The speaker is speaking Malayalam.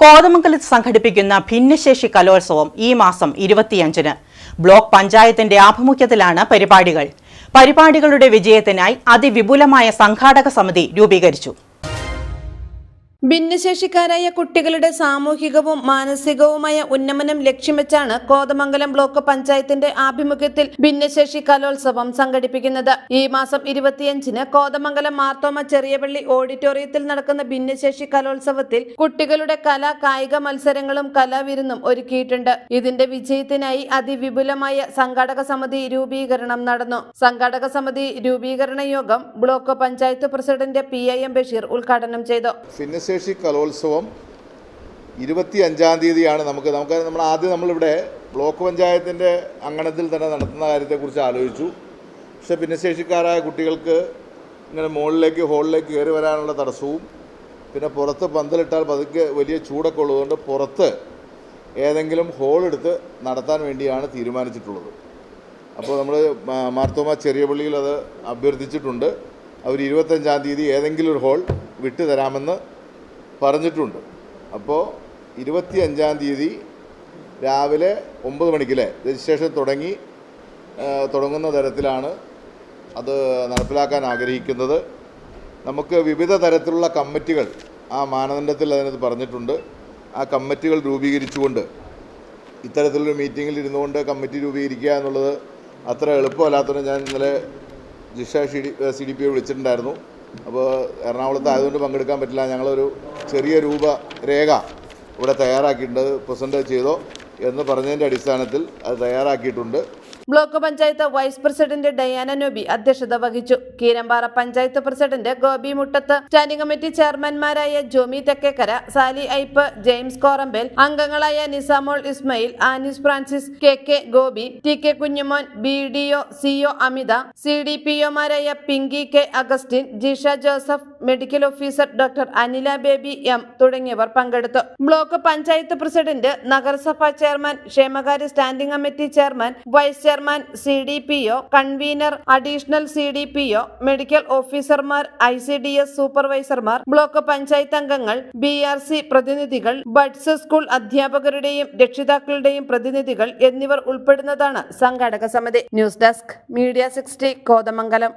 കോതമംഗലത്ത് സംഘടിപ്പിക്കുന്ന ഭിന്നശേഷി കലോത്സവം ഈ മാസം ഇരുപത്തിയഞ്ചിന്. ബ്ലോക്ക് പഞ്ചായത്തിന്റെ ആഭിമുഖ്യത്തിലാണ് പരിപാടികൾ. പരിപാടികളുടെ വിജയത്തിനായി അതിവിപുലമായ സംഘാടക സമിതി രൂപീകരിച്ചു. ഭിന്നശേഷിക്കാരായ കുട്ടികളുടെ സാമൂഹികവും മാനസികവുമായ ഉന്നമനം ലക്ഷ്യം വെച്ചാണ് കോതമംഗലം ബ്ലോക്ക് പഞ്ചായത്തിന്റെ ആഭിമുഖ്യത്തിൽ ഭിന്നശേഷി കലോത്സവം സംഘടിപ്പിക്കുന്നത്. ഈ മാസം ഇരുപത്തിയഞ്ചിന് കോതമംഗലം മാർത്തോമ ചെറിയപള്ളി ഓഡിറ്റോറിയത്തിൽ നടക്കുന്ന ഭിന്നശേഷി കലോത്സവത്തിൽ കുട്ടികളുടെ കലാ കായിക മത്സരങ്ങളും കലാവിരുന്നും ഒരുക്കിയിട്ടുണ്ട്. ഇതിന്റെ വിജയത്തിനായി അതിവിപുലമായ സംഘാടക സമിതി രൂപീകരണം നടന്നു. സംഘാടക സമിതി രൂപീകരണ യോഗം block panchayat president P M Basheer ഉദ്ഘാടനം ചെയ്തു. ഭിന്നശേഷി കലോത്സവം ഇരുപത്തി അഞ്ചാം തീയതിയാണ് നമുക്ക്. നമുക്ക് നമ്മൾ ആദ്യം നമ്മളിവിടെ ബ്ലോക്ക് പഞ്ചായത്തിന്റെ അങ്കണത്തിൽ തന്നെ നടത്തുന്ന കാര്യത്തെക്കുറിച്ച് ആലോചിച്ചു. പക്ഷേ ഭിന്നശേഷിക്കാരായ കുട്ടികൾക്ക് ഇങ്ങനെ മുകളിലേക്ക് ഹോളിലേക്ക് കയറി വരാനുള്ള തടസ്സവും പിന്നെ പുറത്ത് പന്തലിട്ടാൽ പതുക്കെ വലിയ ചൂടൊക്കെ ഉള്ളതുകൊണ്ട് പുറത്ത് ഏതെങ്കിലും ഹോളെടുത്ത് നടത്താൻ വേണ്ടിയാണ് തീരുമാനിച്ചിട്ടുള്ളത്. അപ്പോൾ നമ്മൾ മാർത്തോമ ചെറിയ പള്ളിയിൽ അത് അഭ്യർത്ഥിച്ചിട്ടുണ്ട്. അവർ ഇരുപത്തഞ്ചാം തീയതി ഏതെങ്കിലും ഒരു ഹോൾ വിട്ടു തരാമെന്ന് പറഞ്ഞിട്ടുണ്ട്. അപ്പോൾ ഇരുപത്തി അഞ്ചാം തീയതി രാവിലെ ഒമ്പത് മണിക്കല്ലേ രജിസ്ട്രേഷൻ തുടങ്ങി തുടങ്ങുന്ന തരത്തിലാണ് അത് നടപ്പിലാക്കാൻ ആഗ്രഹിക്കുന്നത്. നമുക്ക് വിവിധ തരത്തിലുള്ള കമ്മിറ്റികൾ ആ മാനദണ്ഡത്തിൽ അതിനകത്ത് പറഞ്ഞിട്ടുണ്ട്. ആ കമ്മിറ്റികൾ രൂപീകരിച്ചുകൊണ്ട് ഇത്തരത്തിലൊരു മീറ്റിങ്ങിൽ ഇരുന്നുകൊണ്ട് കമ്മിറ്റി രൂപീകരിക്കുക എന്നുള്ളത് അത്ര എളുപ്പമല്ലാത്തതിന് ഞാൻ ഇന്നലെ Jisha C D C D പിയെ വിളിച്ചിട്ടുണ്ടായിരുന്നു. അപ്പോൾ എറണാകുളത്ത് ആയതുകൊണ്ട് പങ്കെടുക്കാൻ പറ്റില്ല. ഞങ്ങളൊരു ചെറിയ രൂപരേഖ ഇവിടെ തയ്യാറാക്കിയിട്ടുണ്ട് പ്രസന്റ് ചെയ്തോ എന്ന് പറഞ്ഞതിന്റെ അടിസ്ഥാനത്തിൽ അത് തയ്യാറാക്കിയിട്ടുണ്ട്. Block panchayat vice president Diana Noby അധ്യക്ഷത വഹിച്ചു. Keerampara panchayat president Gopi Muttath standing committee ചെയർമാൻമാരായ Jomy Thekkekkara Sally Ipe James Korampel അംഗങ്ങളായ Nisamol Ismail Anis Francis K K Gopi T K Kunjumon B D O C O Amitha C D P ഒമാരായ Pinky K Augustine Jisha Joseph medical officer doctor Anila Baby M തുടങ്ങിയവർ പങ്കെടുത്തു. ബ്ലോക്ക് പഞ്ചായത്ത് പ്രസിഡന്റ് നഗരസഭാ ചെയർമാൻ ക്ഷേമകാര്യ standing committee chairman vice chairman C D P O convener additional C D P O medical ഓഫീസർമാർ ഐ സി ഡി എസ് സൂപ്പർവൈസർമാർ ബ്ലോക്ക് പഞ്ചായത്ത് അംഗങ്ങൾ ബി ആർ സി പ്രതിനിധികൾ ബഡ്സ് സ്കൂൾ അധ്യാപകരുടെയും രക്ഷിതാക്കളുടെയും പ്രതിനിധികൾ എന്നിവർ ഉൾപ്പെടുന്നതാണ് സംഘാടക സമിതി. News desk media sixty Kothamangalam.